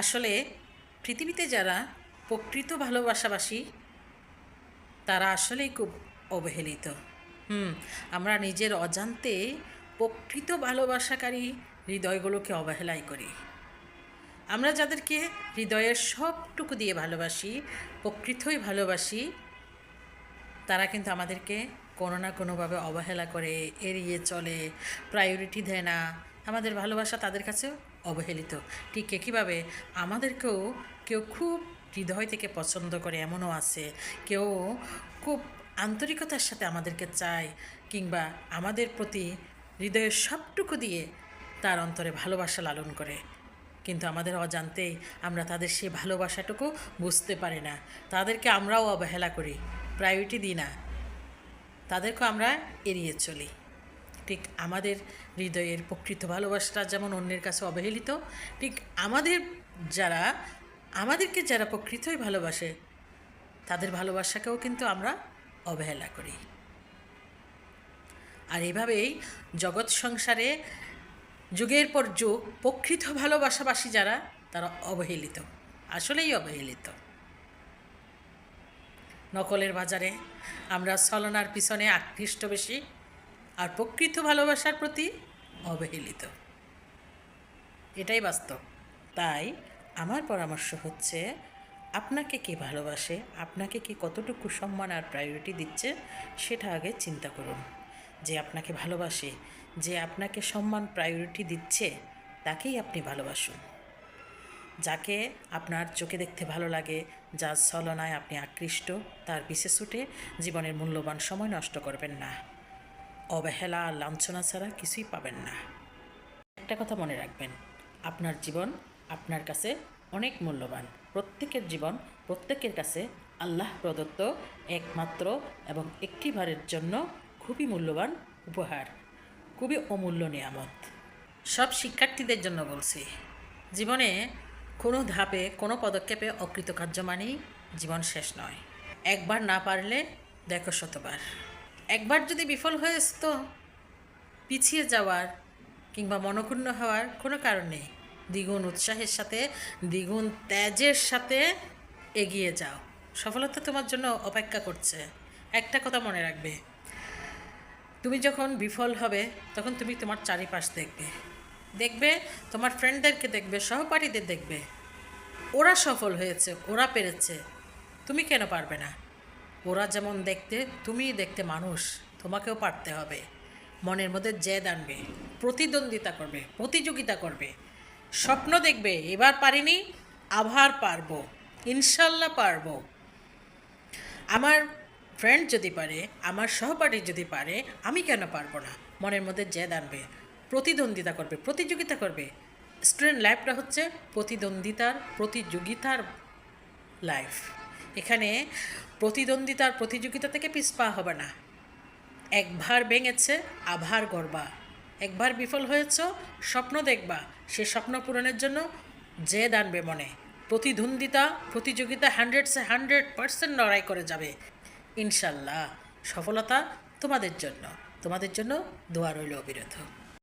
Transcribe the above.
আসলে পৃথিবীতে যারা প্রকৃত ভালোবাসাবাসী, তারা আসলেই খুব অবহেলিত। হুম, আমরা নিজের অজান্তে প্রকৃত ভালোবাসাকারী হৃদয়গুলোকে অবহেলাই করি। আমরা যাদেরকে হৃদয়ের সবটুকু দিয়ে ভালোবাসি, প্রকৃতই ভালোবাসি, তারা কিন্তু আমাদেরকে কোনো না কোনোভাবে অবহেলা করে, এড়িয়ে চলে প্রায়োরিটি দেয় না আমাদের ভালোবাসা তাদের কাছে অবহেলিত। ঠিক একইভাবে আমাদেরকেও কেউ খুব হৃদয় থেকে পছন্দ করে, এমনও আছে। কেউ খুব আন্তরিকতার সাথে আমাদেরকে চায় কিংবা আমাদের প্রতি হৃদয়ের সবটুকু দিয়ে তার অন্তরে ভালোবাসা লালন করে। কিন্তু আমাদের অজান্তেই আমরা তাদের সেই ভালোবাসাটুকু বুঝতে পারি না। তাদেরকে আমরাও অবহেলা করি, প্রায়োরিটি দিই না। তাদেরকে আমরা এড়িয়ে চলি। ঠিক আমাদের হৃদয়ের প্রকৃত ভালোবাসাটা যেমন অন্যের কাছে অবহেলিত, ঠিক আমাদের যারা, আমাদেরকে যারা প্রকৃতই ভালোবাসে, তাদের ভালোবাসাকেও কিন্তু আমরা অবহেলা করি। আর এভাবেই জগৎ সংসারে যুগের পর যুগ প্রকৃত ভালোবাসাবাসী যারা, তারা অবহেলিত, আসলেই অবহেলিত। নকলের বাজারে আমরা ছলনার পিছনে আকৃষ্ট বেশি। আর প্রকৃত ভালোবাসার প্রতি অবহেলিত। এটাই বাস্তব। তাই আমার পরামর্শ হচ্ছে, আপনাকে কে ভালোবাসে, আপনাকে কে কতটুকু সম্মান আর প্রায়োরিটি দিচ্ছে, সেটা আগে চিন্তা করুন। যে আপনাকে ভালোবাসে, যে আপনাকে সম্মান প্রায়োরিটি দিচ্ছে, তাকেই আপনি ভালোবাসুন। যাকে আপনার চোখে দেখতে ভালো লাগে, যার ছলনায় আপনি আকৃষ্ট, তার পিছে ছুটে জীবনের মূল্যবান সময় নষ্ট করবেন না। অবহেলা, লাঞ্ছনা ছাড়া কিছুই পাবেন না। একটা কথা মনে রাখবেন, আপনার জীবন আপনার কাছে অনেক মূল্যবান। প্রত্যেকের জীবন, প্রত্যেকের কাছে আল্লাহ প্রদত্ত একমাত্র এবং একটিবারের জন্য খুবই মূল্যবান উপহার, খুবই অমূল্য নিয়ামত। সব শিক্ষার্থীদের জন্য বলছি, জীবনে কোনো ধাপে, কোনো পদক্ষেপে অকৃতকার্য মানেই জীবন শেষ নয়। একবার না পারলে দেখো শতবার। একবার যদি বিফল হয়েছ তো পিছিয়ে যাওয়ার কিংবা মনক্ষুণ্ণ হওয়ার কোনো কারণ নেই। দ্বিগুণ উৎসাহের সাথে, দ্বিগুণ ত্যাজের সাথে এগিয়ে যাও। সফলতা তোমার জন্য অপেক্ষা করছে। একটা কথা মনে রাখবে। তুমি যখন বিফল হবে, তখন তুমি তোমার চারিপাশ দেখবে। দেখবে, তোমার ফ্রেন্ডদেরকে দেখবে, সহপাঠীদের দেখবে। ওরা সফল হয়েছে, ওরা পেরেছে। তুমি কেন পারবে না? ওরা যেমন দেখতে তুমি দেখতে মানুষ, তোমাকেও পারতে হবে। মনের মধ্যে জেদ আনবে, প্রতিদ্বন্দ্বিতা করবে, প্রতিযোগিতা করবে। স্বপ্ন দেখবে, এবার পারিনি, আবার পারব, ইনশাল্লাহ পারব। আমার ফ্রেন্ড যদি পারে, আমার সহপাঠী যদি পারে, আমি কেন পারব না? মনের মধ্যে জেদ আনবে, প্রতিদ্বন্দ্বিতা করবে, প্রতিযোগিতা করবে। স্টুডেন্ট লাইফটা হচ্ছে প্রতিদ্বন্দ্বিতার, প্রতিযোগিতার লাইফ এখানে প্রতিদ্বন্দ্বিতার প্রতিযোগিতা থেকে পিছপা হবে না। একবার ভেঙেছে, আভার গড়বা। একবার বিফল হয়েছ, স্বপ্ন দেখবা। সে স্বপ্ন পূরণের জন্য জেদ আনবে মনে। প্রতিদ্বন্দ্বিতা, প্রতিযোগিতা হান্ড্রেডসে হান্ড্রেড পার্সেন্ট লড়াই করে যাবে। ইনশাল্লাহ সফলতা তোমাদের জন্য। তোমাদের জন্য দোয়া রইল অবিরত।